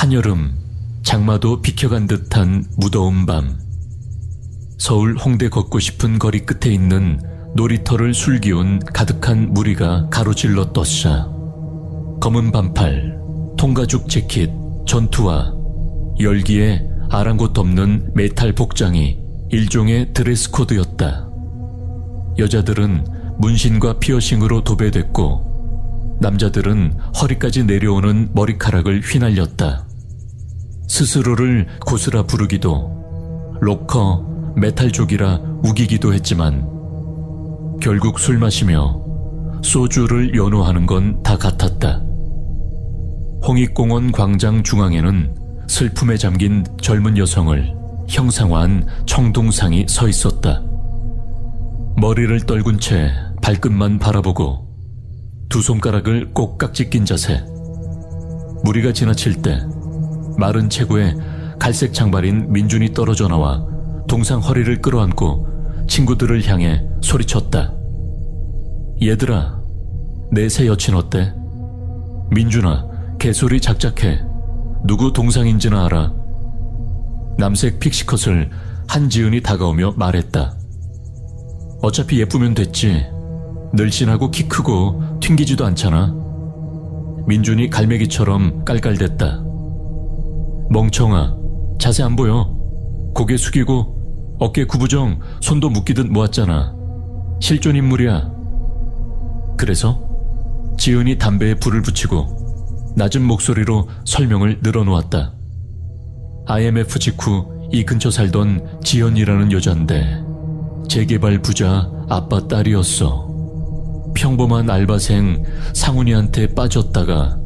한여름 장마도 비켜간 듯한 무더운 밤 서울 홍대 걷고 싶은 거리 끝에 있는 놀이터를 술기운 가득한 무리가 가로질러 떴사 검은 반팔, 통가죽 재킷, 전투화, 열기에 아랑곳 없는 메탈 복장이 일종의 드레스 코드였다. 여자들은 문신과 피어싱으로 도배됐고 남자들은 허리까지 내려오는 머리카락을 휘날렸다. 스스로를 고스라 부르기도 로커, 메탈족이라 우기기도 했지만 결국 술 마시며 소주를 연호하는 건 다 같았다. 홍익공원 광장 중앙에는 슬픔에 잠긴 젊은 여성을 형상화한 청동상이 서 있었다. 머리를 떨군 채 발끝만 바라보고 두 손가락을 꼭 깍지 낀 자세. 무리가 지나칠 때 마른 체구에 갈색 장발인 민준이 떨어져 나와 동상 허리를 끌어안고 친구들을 향해 소리쳤다. 얘들아, 내 새 여친 어때? 민준아, 개소리 작작해. 누구 동상인지는 알아. 남색 픽시컷을 한지은이 다가오며 말했다. 어차피 예쁘면 됐지. 늘씬하고 키 크고 튕기지도 않잖아. 민준이 갈매기처럼 깔깔댔다. 멍청아, 자세 안 보여. 고개 숙이고 어깨 구부정 손도 묶이듯 모았잖아. 실존 인물이야. 그래서 지은이 담배에 불을 붙이고 낮은 목소리로 설명을 늘어놓았다. IMF 직후 이 근처 살던 지연이라는 여잔데 재개발 부자 아빠 딸이었어. 평범한 알바생 상훈이한테 빠졌다가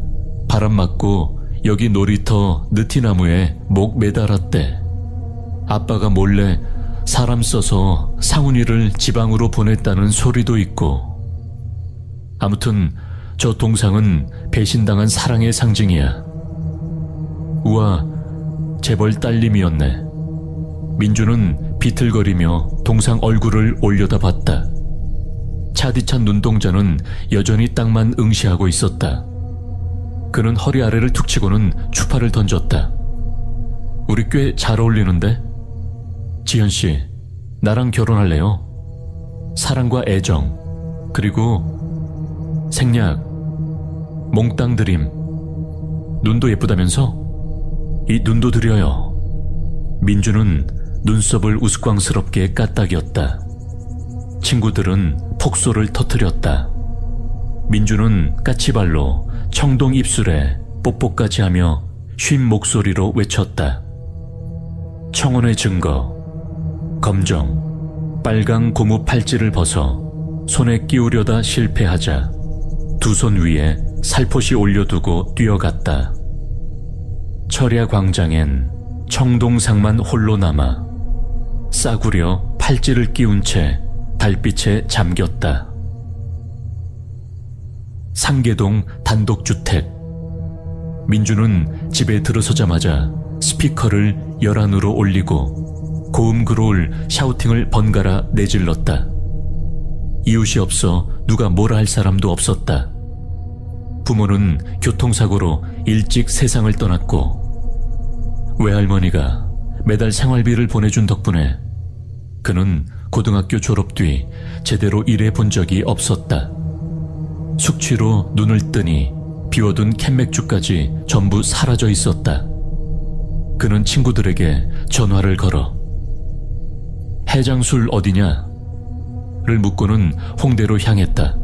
바람 맞고 여기 놀이터 느티나무에 목 매달았대. 아빠가 몰래 사람 써서 상훈이를 지방으로 보냈다는 소리도 있고. 아무튼 저 동상은 배신당한 사랑의 상징이야. 우와, 재벌 딸님이었네. 민주는 비틀거리며 동상 얼굴을 올려다 봤다. 차디찬 눈동자는 여전히 땅만 응시하고 있었다. 그는 허리 아래를 툭 치고는 추파를 던졌다. 우리 꽤 잘 어울리는데? 지현 씨, 나랑 결혼할래요? 사랑과 애정, 그리고 생략, 몽땅 드림. 눈도 예쁘다면서? 이 눈도 드려요. 민주는 눈썹을 우스꽝스럽게 까딱이었다. 친구들은 폭소를 터뜨렸다. 민주는 까치발로 청동 입술에 뽀뽀까지 하며 쉰 목소리로 외쳤다. 청혼의 증거, 검정, 빨강 고무 팔찌를 벗어 손에 끼우려다 실패하자 두 손 위에 살포시 올려두고 뛰어갔다. 철야 광장엔 청동상만 홀로 남아 싸구려 팔찌를 끼운 채 달빛에 잠겼다. 상계동 단독주택. 민주는 집에 들어서자마자 스피커를 열안으로 올리고 고음 그로울 샤우팅을 번갈아 내질렀다. 이웃이 없어 누가 뭐라 할 사람도 없었다. 부모는 교통사고로 일찍 세상을 떠났고 외할머니가 매달 생활비를 보내준 덕분에 그는 고등학교 졸업 뒤 제대로 일해 본 적이 없었다. 숙취로 눈을 뜨니 비워둔 캔맥주까지 전부 사라져 있었다. 그는 친구들에게 전화를 걸어 해장술 어디냐? 를 묻고는 홍대로 향했다.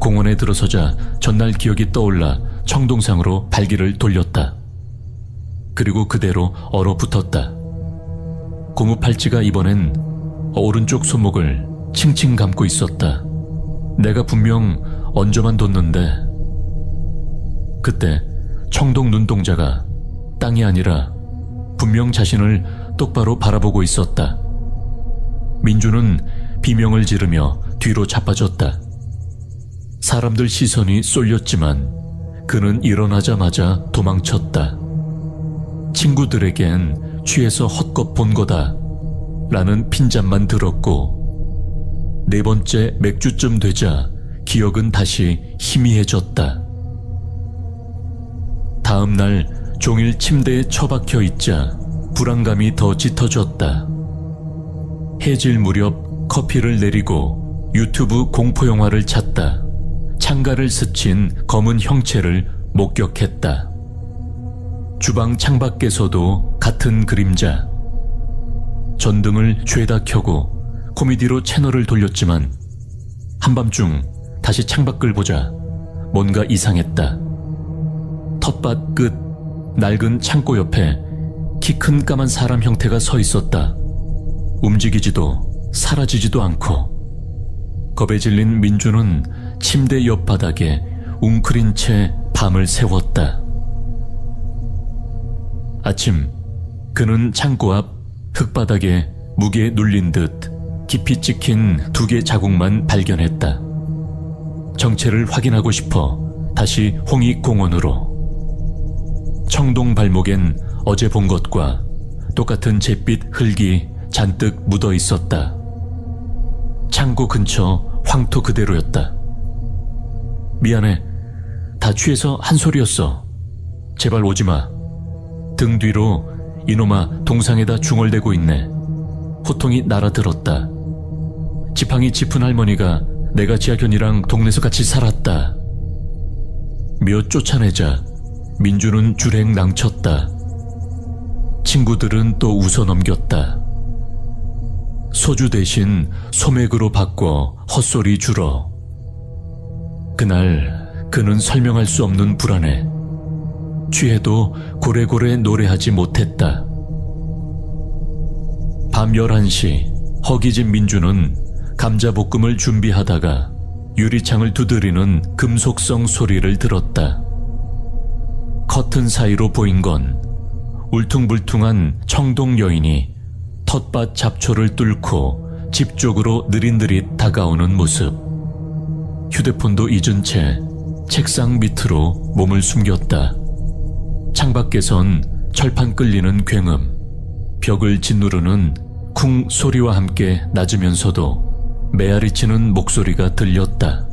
공원에 들어서자 전날 기억이 떠올라 청동상으로 발길을 돌렸다. 그리고 그대로 얼어붙었다. 고무 팔찌가 이번엔 오른쪽 손목을 칭칭 감고 있었다. 내가 분명 얹어만 뒀는데 그때 청동 눈동자가 땅이 아니라 분명 자신을 똑바로 바라보고 있었다. 민주는 비명을 지르며 뒤로 자빠졌다. 사람들 시선이 쏠렸지만 그는 일어나자마자 도망쳤다. 친구들에겐 취해서 헛것 본 거다. 라는 핀잔만 들었고, 네 번째 맥주쯤 되자 기억은 다시 희미해졌다. 다음 날 종일 침대에 처박혀 있자 불안감이 더 짙어졌다. 해질 무렵 커피를 내리고 유튜브 공포영화를 찾다. 창가를 스친 검은 형체를 목격했다. 주방 창밖에서도 같은 그림자. 전등을 죄다 켜고 코미디로 채널을 돌렸지만 한밤중 다시 창밖을 보자 뭔가 이상했다. 텃밭 끝 낡은 창고 옆에 키 큰 까만 사람 형태가 서 있었다. 움직이지도 사라지지도 않고 겁에 질린 민주는 침대 옆 바닥에 웅크린 채 밤을 새웠다. 아침 그는 창고 앞 흙바닥에 무게 눌린 듯 깊이 찍힌 두 개 자국만 발견했다. 정체를 확인하고 싶어 다시 홍익공원으로. 청동 발목엔 어제 본 것과 똑같은 잿빛 흙이 잔뜩 묻어 있었다. 창고 근처 황토 그대로였다. 미안해. 다 취해서 한 소리였어. 제발 오지 마. 등 뒤로 이놈아 동상에다 중얼대고 있네. 호통이 날아들었다. 지팡이 짚은 할머니가 내가 지하견이랑 동네에서 같이 살았다. 몇 쫓아내자 민주는 줄행 낭쳤다. 친구들은 또 웃어 넘겼다. 소주 대신 소맥으로 바꿔 헛소리 줄어. 그날 그는 설명할 수 없는 불안에 취해도 고래고래 노래하지 못했다. 밤 11시 허기진 민주는 감자 볶음을 준비하다가 유리창을 두드리는 금속성 소리를 들었다. 커튼 사이로 보인 건 울퉁불퉁한 청동 여인이 텃밭 잡초를 뚫고 집 쪽으로 느릿느릿 다가오는 모습. 휴대폰도 잊은 채 책상 밑으로 몸을 숨겼다. 창밖에선 철판 끌리는 굉음, 벽을 짓누르는 쿵 소리와 함께 낮으면서도 메아리치는 목소리가 들렸다.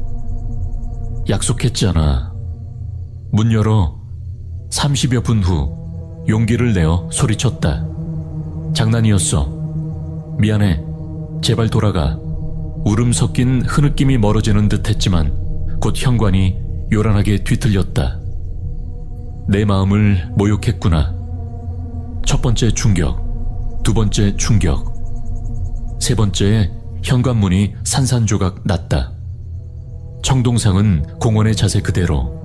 약속했잖아. 문 열어 30여 분 후 용기를 내어 소리쳤다. 장난이었어. 미안해. 제발 돌아가. 울음 섞인 흐느낌이 멀어지는 듯 했지만 곧 현관이 요란하게 뒤틀렸다. 내 마음을 모욕했구나. 첫 번째 충격, 두 번째 충격, 세 번째에 현관문이 산산조각 났다. 청동상은 공원의 자세 그대로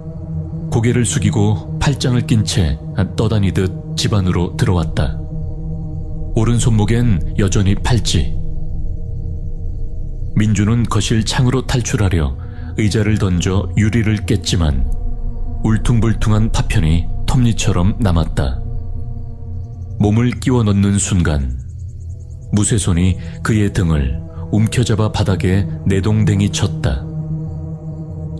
고개를 숙이고 팔짱을 낀 채 떠다니듯 집 안으로 들어왔다. 오른손목엔 여전히 팔찌. 민주는 거실 창으로 탈출하려 의자를 던져 유리를 깼지만 울퉁불퉁한 파편이 톱니처럼 남았다. 몸을 끼워 넣는 순간 무쇠손이 그의 등을 움켜잡아 바닥에 내동댕이 쳤다.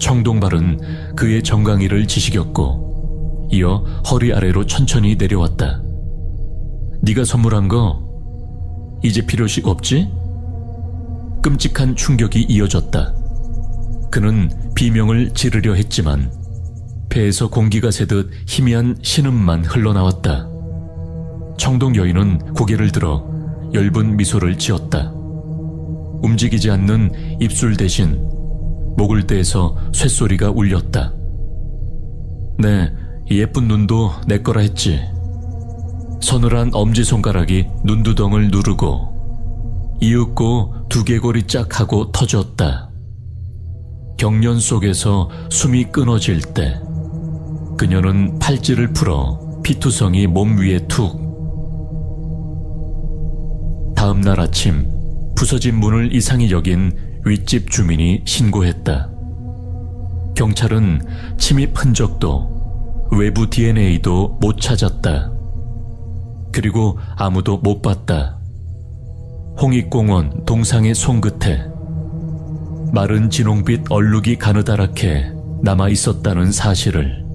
청동발은 그의 정강이를 지시겼고 이어 허리 아래로 천천히 내려왔다. 네가 선물한 거 이제 필요식 없지? 끔찍한 충격이 이어졌다. 그는 비명을 지르려 했지만 배에서 공기가 새듯 희미한 신음만 흘러나왔다. 청동 여인은 고개를 들어 엷은 미소를 지었다. 움직이지 않는 입술 대신 목을 떼서 쇳소리가 울렸다. 네, 예쁜 눈도 내 거라 했지. 서늘한 엄지손가락이 눈두덩을 누르고 이윽고 두개골이 짝 하고 터졌다. 경련 속에서 숨이 끊어질 때 그녀는 팔찌를 풀어 피투성이 몸 위에 툭. 다음 날 아침 부서진 문을 이상히 여긴 윗집 주민이 신고했다. 경찰은 침입 흔적도 외부 DNA도 못 찾았다. 그리고 아무도 못 봤다. 홍익공원 동상의 손끝에 마른 진홍빛 얼룩이 가느다랗게 남아 있었다는 사실을